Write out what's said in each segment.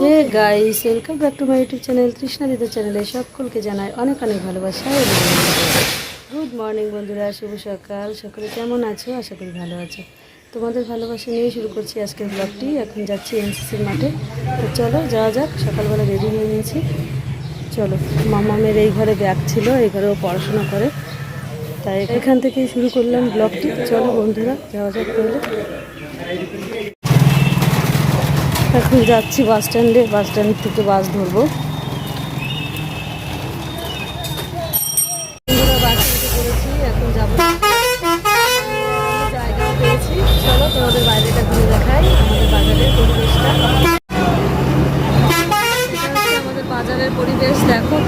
Hey guys welcome back to my YouTube channel Trishna দিতে চ্যানেলে সকলকে জানাই অনেক অনেক ভালোবাসা গুড মর্নিং বন্ধুরা, শুভ সকাল। সকলে কেমন আছো? আশা করি ভালো আছো। তোমাদের ভালোবাসা নিয়ে শুরু করছি আজকের ব্লগটি এখন যাচ্ছি এনসিসির মাঠে। তো চলো, যাওয়া যাক। সকালবেলা রেডি হয়ে নিয়েছি। চলো মামামের এই ঘরে ব্যাগ ছিল, এই ঘরেও পড়াশোনা করে। তাই এখান থেকেই শুরু করলাম ব্লগটি চলো বন্ধুরা, যাওয়া যাক তাহলে। এখন যাচ্ছি বাস স্ট্যান্ডে, বাস স্ট্যান্ড থেকে বাস ধরবো।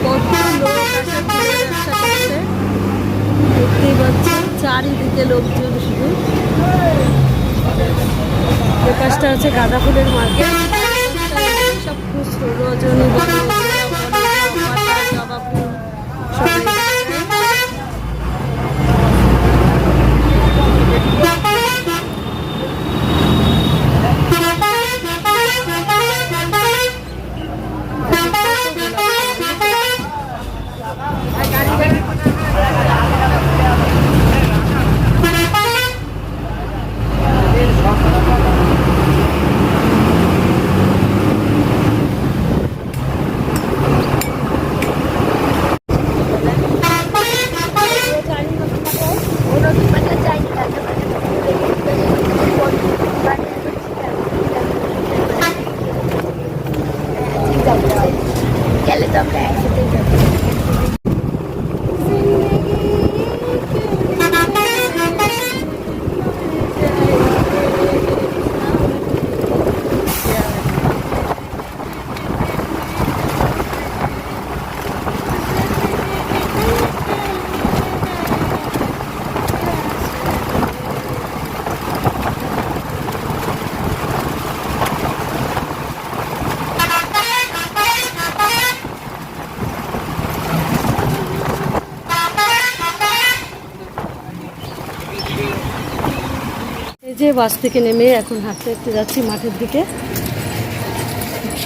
কত ব্যবসা করছে। দেখতেই পাচ্ছি, চারিদিকে লোকজন শুধু। এ পাশটা হচ্ছে গাঁদা ফুলের মার্কেট। সব খুচরো রজনী জবা ফুল সবই। যে বাস থেকে নেমে এখন হাঁটতে হাঁটতে যাচ্ছি মাঠের দিকে।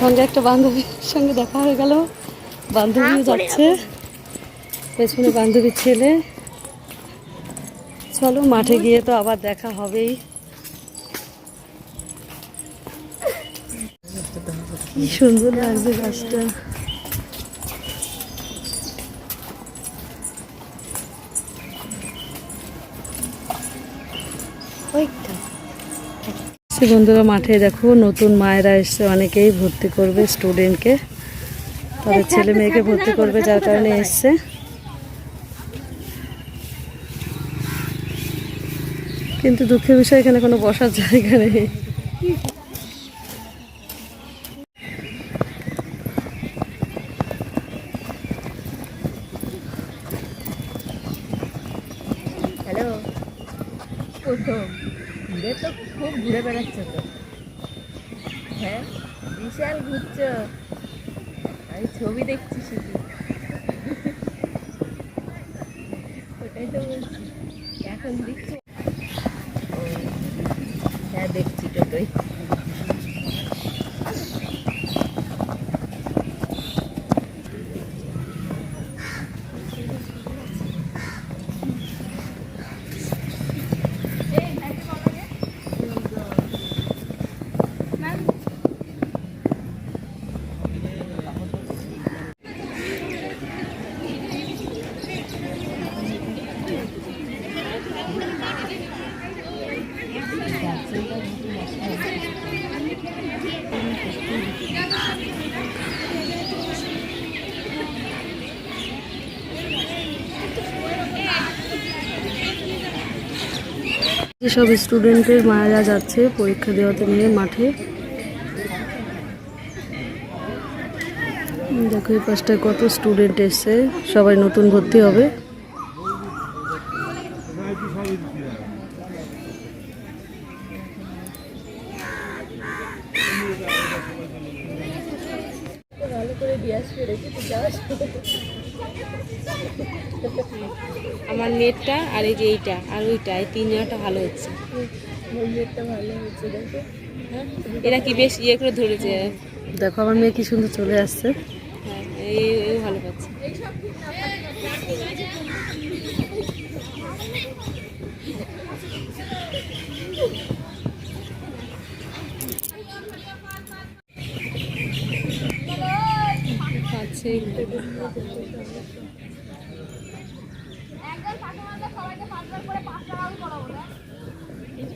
সঙ্গে একটা বান্ধবীর সঙ্গে দেখা হয়ে গেল। বান্ধবীও যাচ্ছে। পেছনে বান্ধবীর ছেলে। চলো মাঠে গিয়ে তো আবার দেখা হবেই। কি সুন্দর লাগছে গাছটা সে বন্ধুরা মাঠে। দেখো নতুন মায়েরা এসছে অনেকেই ভর্তি করবে স্টুডেন্টকে তাদের ছেলে মেয়েকে ভর্তি করবে যার কারণে এসছে। কিন্তু দুঃখের বিষয় এখানে কোনো বসার জায়গা নেই হ্যালো প্রথম ঘুরে তো খুব ঘুরে বেড়াচ্ছ তো হ্যাঁ বিশাল ঘুরছ আমি ছবি দেখছি শুধু ওটাই তো বলছি এখন দেখছি। হ্যাঁ দেখছি টোটোই। যেসব স্টুডেন্টের মায়েরা যাচ্ছে পরীক্ষা দেওয়াতে নিয়ে মাঠে। দেখো এই পাশটায় কত স্টুডেন্ট এসছে, সবাই নতুন ভর্তি হবে ভালো করে বিয়াস করেছি তুই যাওয়ার আমার নেটটা আর এই যে এইটা আর ওইটা এই তিন জনটা ভালো হচ্ছে। ভালো হচ্ছে দেখো এরা কি বেশ ইয়ে করে ধরেছে? দেখো আমার মেয়ে কি সুন্দর চলে আসছে। হ্যাঁ এই এই ভালো পাচ্ছে। পাচ্ছে।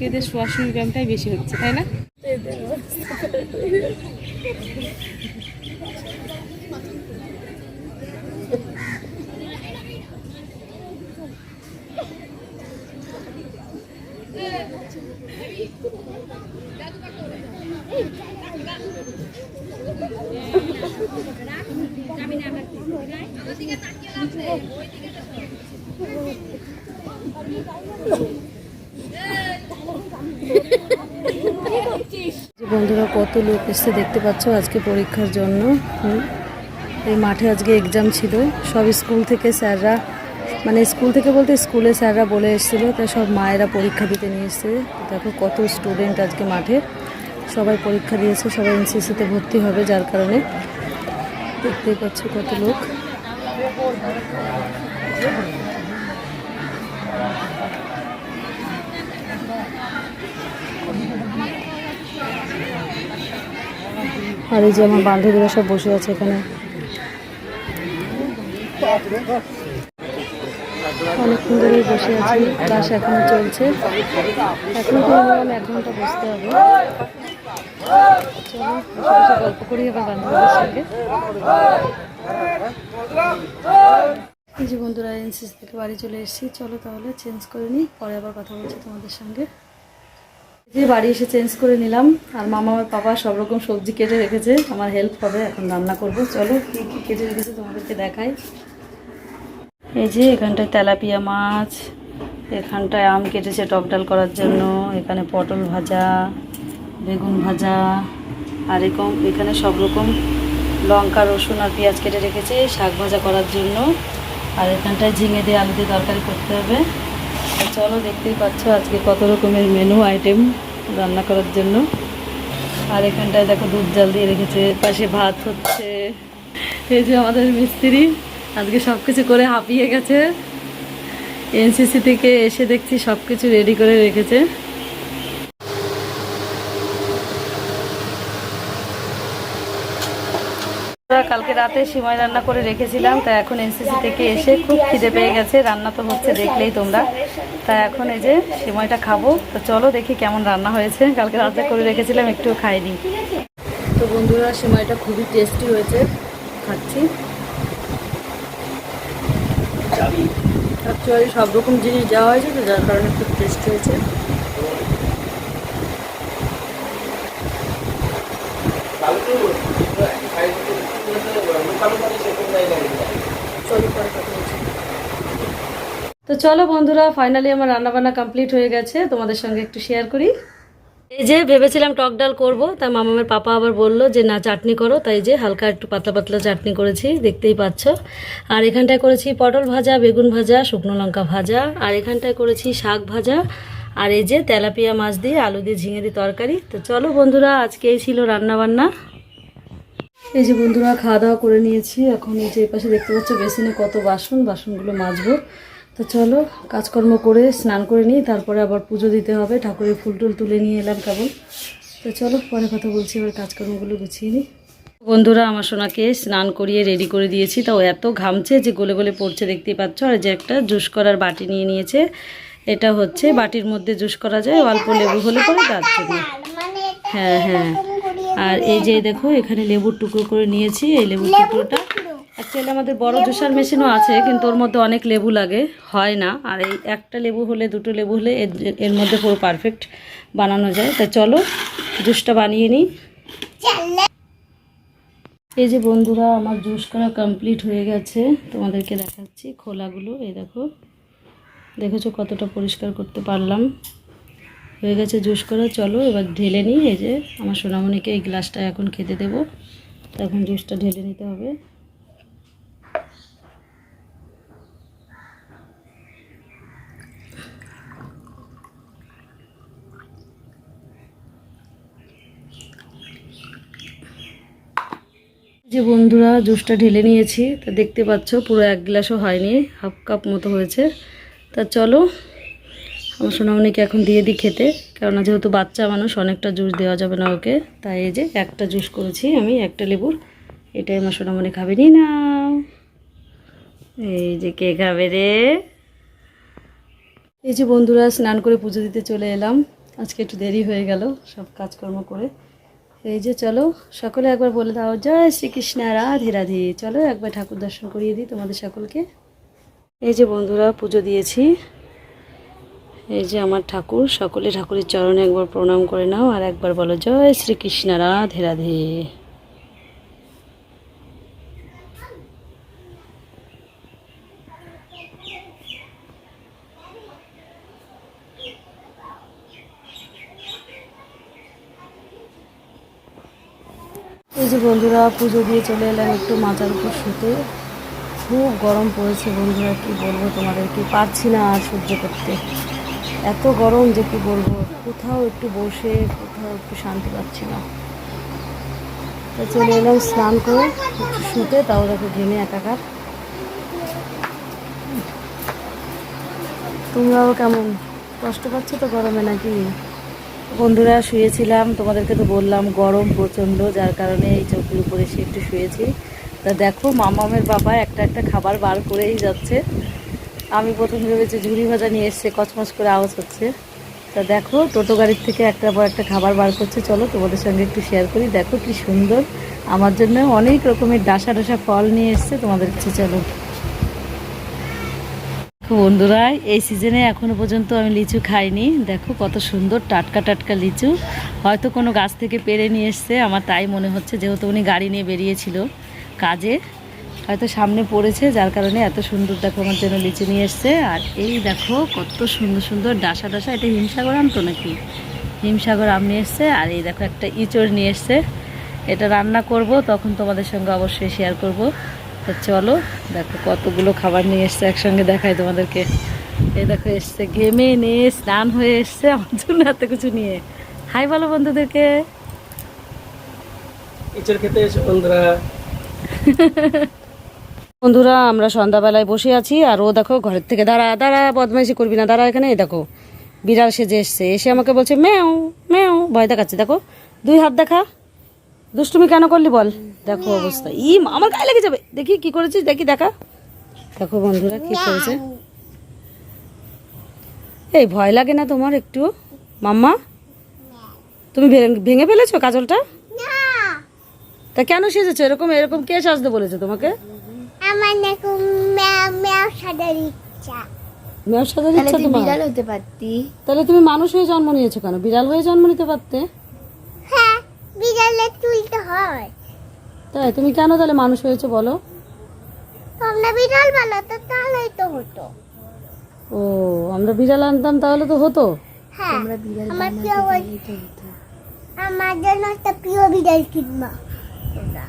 আজকে এদের শোয়াশুনি ব্যায়ামটাই বেশি হচ্ছে তাই না? যে বন্ধুরা, কত লোক এসছে দেখতে পাচ্ছ আজকে পরীক্ষার জন্য। এই মাঠে আজকে এক্সাম ছিল। সব স্কুল থেকে স্যাররা মানে স্কুল থেকে বলতে স্কুলে স্যাররা বলে এসেছিল তাই সব মায়েরা পরীক্ষা দিতে নিয়ে এসছে। দেখো কত স্টুডেন্ট আজকে মাঠে। সবাই পরীক্ষা দিয়েছে, সবাই এনসিসিতে ভর্তি হবে যার কারণে। দেখতেই পাচ্ছ কত লোক। আর এই যে আমার বান্ধবীরা সব বসে আছে এখানে। অনেকক্ষণ ধরেই বসে আছি। ক্লাস এখনও চলছে। এখন তো মিনিমাম এক ঘণ্টা বসতে হবে। চলো গল্প করি আবার বান্ধবীদের সঙ্গে। এই যে বন্ধুরা, এনসিসি থেকে বাড়ি চলে এসেছি। চলো তাহলে চেঞ্জ করে নিই, পরে আবার কথা বলছি তোমাদের সঙ্গে। যে বাড়ি এসে চেঞ্জ করে নিলাম, আর মামা আমার পাপা সব রকম সবজি কেটে রেখেছে, আমার হেল্প হবে, এখন রান্না করব। চলো, কী কী কেটে রেখেছে তোমাদেরকে দেখাই। এই যে এখানটায় তেলাপিয়া মাছ, এখানটায় আম কেটেছে টক ডাল করার জন্য, এখানে পটল ভাজা, বেগুন ভাজা, আর এরকম এখানে সব রকম লঙ্কা, রসুন আর পেঁয়াজ কেটে রেখেছে, শাক ভাজা করার জন্য। আর এখানটায় ঝিঙে দিয়ে আলু দিয়ে তরকারি করতে হবে। চলো, দেখতেই পাচ্ছ আজকে কত রকমের মেনু আইটেম রান্না করার জন্য। আর এখানটায় দেখো দুধ জাল দিয়ে রেখেছে, পাশে ভাত হচ্ছে। এই যে আমাদের মিস্ত্রি, আজকে সব কিছু করে হাঁপিয়ে গেছে। এনসিসি থেকে এসে দেখছি সব কিছু রেডি করে রেখেছে। কালকে রাতে সিমাই রান্না করে রেখেছিলাম তাই এখন এনসিসি থেকে এসে খুব খিদে পেয়ে গেছে রান্না তো হচ্ছে দেখলেই তোমরা। তাই এখন এই যে সিমাইটা খাব তো চলো দেখি কেমন রান্না হয়েছে। কালকে রাতে করে রেখেছিলাম একটু খাইনি। তো বন্ধুরা সিমাইটা খুবই টেস্টি হয়েছে খাচ্ছি। অ্যাকচুয়ালি সব রকম জিনিস দেওয়া হয়েছে তো যার কারণে খুব টেস্ট হয়েছে। তো চলো বন্ধুরা ফাইনালি আমার রান্নাবান্না কমপ্লিট হয়ে গেছে। তোমাদের সঙ্গে একটু শেয়ার করি। এই যে ভেবেছিলাম টক ডাল করব তাই মামামের পাপা আবার বলল যে, না, চাটনি করো। তাই যে হালকা একটু পাতলা পাতলা চাটনি করেছি, দেখতেই পাচ্ছ। আর এখানটায় করেছি পটল ভাজা, বেগুন ভাজা, শুকনো লঙ্কা ভাজা। আর এখানটায় করেছি শাক ভাজা। আর এই যে তেলাপিয়া মাছ দিয়ে আলু দিয়ে ঝিঙে দিয়ে তরকারি। তো চলো বন্ধুরা আজকে এই ছিল রান্না বান্না এই যে বন্ধুরা, খাওয়া দাওয়া করে নিয়েছি। এখন এই যে পাশে দেখতে পাচ্ছ, বেসিনে কত বাসন, বাসনগুলো মাজবো। তো চলো, কাজকর্ম করে স্নান করে নিই, তারপরে আবার পুজো দিতে হবে। ঠাকুরের ফুল টুল তুলে নিয়ে এলাম কেবল। তো চলো, পরে কথা বলছি, এবার কাজকর্মগুলো গুছিয়ে নিই। বন্ধুরা, আমার সোনাকে স্নান করিয়ে রেডি করে দিয়েছি। তাও এত ঘামছে যে গলে গলে পড়ছে, দেখতেই পাচ্ছ। আর যে একটা জুস করার বাটি নিয়ে নিয়েছে। এটা হচ্ছে বাটির মধ্যে জুস করা যায়, অল্প লেবু হলে পরে তার জন্য হ্যাঁ হ্যাঁ। আর এই যে দেখো এখানে লেবুর টুকরো করে নিয়েছি এই লেবুর টুকরোটা। অ্যাকচুয়ালি আমাদের বড় জুসার মেশিনও আছে কিন্তু ওর মধ্যে অনেক লেবু লাগে হয় না। আর এই একটা লেবু হলে দুটো লেবু হলে এর এর মধ্যে পুরো পারফেক্ট বানানো যায়। তা চলো জুসটা বানিয়ে নিই। এই যে বন্ধুরা আমার জুস করা কমপ্লিট হয়ে গেছে। তোমাদেরকে দেখাচ্ছি খোলাগুলো এই দেখো। দেখেছ কতটা পরিষ্কার করতে পারলাম। হয়ে গেছে জুস করা। চলো এবার ঢেলে নিই, এই যে আমার সোনামণিকে এই গ্লাসটা এখন খেতে দেবো। তখন জুসটা ঢেলে নিতে হবে। যে বন্ধুরা, জুসটা ঢেলে নিয়েছি। তা দেখতে পাচ্ছ পুরো এক গ্লাসও হয়নি, হাফ কাপ মতো হয়েছে। তা চলো আমার সোনামণিকে এখন দিয়ে দিই খেতে, কেননা যেহেতু বাচ্চা মানুষ, অনেকটা জুস দেওয়া যাবে না ওকে। তাই এই যে একটা জুস করেছি আমি, একটা লেবুর। এটাই আমার সোনামণি খাবে। নি না এই যে কে খাবে রে? এই যে বন্ধুরা, স্নান করে পুজো দিতে চলে এলাম। আজকে একটু দেরি হয়ে গেল সব কাজকর্ম করে। এই যে চলো, সকলে একবার বলে দাও, জয় শ্রীকৃষ্ণ, রাধে রাধে। চলো একবার ঠাকুর দর্শন করিয়ে দিই তোমাদের সকলকে। এই যে বন্ধুরা, পুজো দিয়েছি। এই যে আমার ঠাকুর, সকলে ঠাকুরের চরণে একবার প্রণাম করে নাও আর একবার বলো, জয় শ্রীকৃষ্ণ রাধে রাধে। এই যে বন্ধুরা, পুজো দিয়ে চলে এলাম একটু মাচার উপর শুতে। খুব গরম পড়েছে বন্ধুরা, কি বলব তোমাদেরকে? পারছি না আর সহ্য করতে। এত গরম যে কি বলব, কোথাও একটু বসে, কোথাও একটু শান্তি পাচ্ছি না। চলে এলাম স্নান করে, একটু শুতে, তাও দেখো ঘেমে একাকার। তোমরাও কেমন? কষ্ট পাচ্ছ তো গরমে নাকি? বন্ধুরা, শুয়েছিলাম, তোমাদেরকে তো বললাম গরম প্রচণ্ড, যার কারণে এই চৌকির উপরে এসে একটু শুয়েছি। তা দেখো, মামামের বাবা একটা একটা খাবার বার করেই যাচ্ছে। আমি প্রথম ভেবেছি ঝুড়ি ভাজা নিয়ে এসছে কচমচ করে আওয়াজ হচ্ছে। তা দেখো, টোটো গাড়ির থেকে একটা পর একটা খাবার বার করছে। চলো তোমাদের সঙ্গে একটু শেয়ার করি। দেখো কি সুন্দর। আমার জন্য অনেক রকমের ডাসা ডাসা ফল নিয়ে এসছে তোমাদের কাছে, চলো। বন্ধুরা, এই সিজনে এখনও পর্যন্ত আমি লিচু খাইনি। দেখো কত সুন্দর টাটকা টাটকা লিচু। হয়তো কোনো গাছ থেকে পেরে নিয়ে এসছে। আমার তাই মনে হচ্ছে যেহেতু উনি গাড়ি নিয়ে বেরিয়েছিল কাজে। হয়তো সামনে পড়েছে যার কারণে এত সুন্দর দেখো আমার জন্য লিচু নিয়ে এসছে। আর এই দেখো কত সুন্দর সুন্দর ডাসা ডাসা এটা হিমসাগর আম তো নাকি? হিমসাগর আম নিয়ে এসছে আর এই দেখো একটা ইঁচড় নিয়ে এসছে। এটা রান্না করব তখন তোমাদের সঙ্গে অবশ্যই শেয়ার করব। তো চলো দেখো কতগুলো খাবার নিয়ে এসছে একসঙ্গে দেখাই তোমাদেরকে। এই দেখো এসছে গেমে নিয়ে স্নান হয়ে এসছে আমার জন্য এত কিছু নিয়ে। হাই বলো বন্ধুদেরকে। ইচড় খেতে এসে বন্ধুরা। বন্ধুরা আমরা সন্ধ্যাবেলায় বসে আছি আর ও দেখো ঘরের থেকে দাঁড়া দাঁড়া বদমাইশি করবি না দাঁড়া এখানে দেখো। বিড়াল সেজে এসছে এসে আমাকে বলছে মেও মেও ভয় দেখাচ্ছে দেখো। দুই হাত দেখা। দুষ্টুমি কেন করলি বল? দেখো অবস্থা। ই আমার গায়ে লেগে যাবে। দেখি কি করেছিস দেখি দেখা। দেখো বন্ধুরা কি করেছে। এই ভয় লাগে না তোমার একটু? মাম্মা তুমি ভেঙে- ভেঙে ফেলেছো কাজলটা? তা কেন সেজেছো? এরকম এরকম কে সাজতে বলেছে তোমাকে? আমার নাকি ম্যাও ম্যাও সাদার ইচ্ছা। মেয়ের সাথে ইচ্ছা তোমার? বিড়াল হতে পারতি। তাহলে তুমি মানুষ হয়ে জন্ম নিয়েছো কেন? বিড়াল হয়ে জন্ম নিতে পারতে? হ্যাঁ বিড়ালে তুলতে হয়। তাই? তুমি কেন তাহলে মানুষ হয়েছো বলো? তোমরা বিড়াল বানাতো তাহলেই তো হতো। ও আমরা বিড়াল আনতাম তাহলে তো হতো? হ্যাঁ আমার প্রিয় আমার জন্য একটা প্রিয় বিড়াল কিনবা তোমরা।